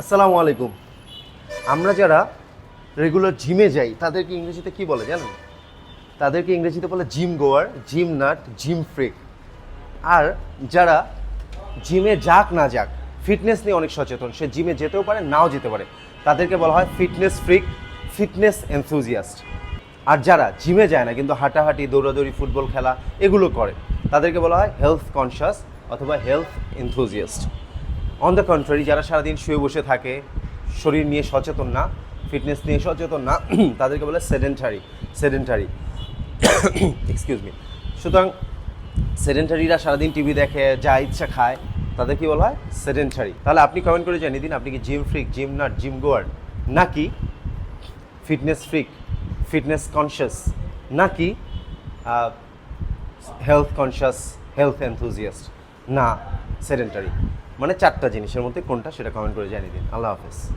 আসসালামু আলাইকুম। আমরা যারা রেগুলার জিমে যাই, তাদেরকে ইংরেজিতে কি বলে জানেন? তাদেরকে ইংরেজিতে বলে gym goer gym nut gym freak আর যারা জিমে যাক না যাক ফিটনেস নিয়ে অনেক সচেতন, সে জিমে যেতেও পারে, নাও যেতে পারে। তাদেরকে বলা হয় ফিটনেস ফ্রিক ফিটনেস এনথুজিয়াস্ট আর যারা জিমে যায় না, কিন্তু হাঁটাহাঁটি, দৌড়াদৌড়ি, ফুটবল খেলা, এগুলো করে, তাদেরকে বলা হয় হেলথ কনসিয়াস অথবা health enthusiast on the contrary যারা সারাদিন শুয়ে বসে থাকে, শরীর নিয়ে সচেতন না ফিটনেস নিয়ে সচেতন না, তাদেরকে বলে সেডেন্টারি সেডেন্টারি এক্সকিউজ মি সুতরাং সেডেন্টারিরা সারাদিন টিভি দেখে, যা ইচ্ছা খায় তাদের কি বলা হয় সেডেন্টারি তাহলে আপনি কমেন্ট করে জানিয়ে দিন, আপনি কি gym freak gym nut gym goer নাকি ফিটনেস ফ্রিক ফিটনেস কনসিয়াস নাকি হেলথ কনসিয়াস হেলথ এনথুজিয়াস্ট না সেডেন্টারি মানে চারটা জিনিসের মধ্যে কোনটা সেটা কমেন্ট করে জানিয়ে দিন। আল্লাহ হাফেজ।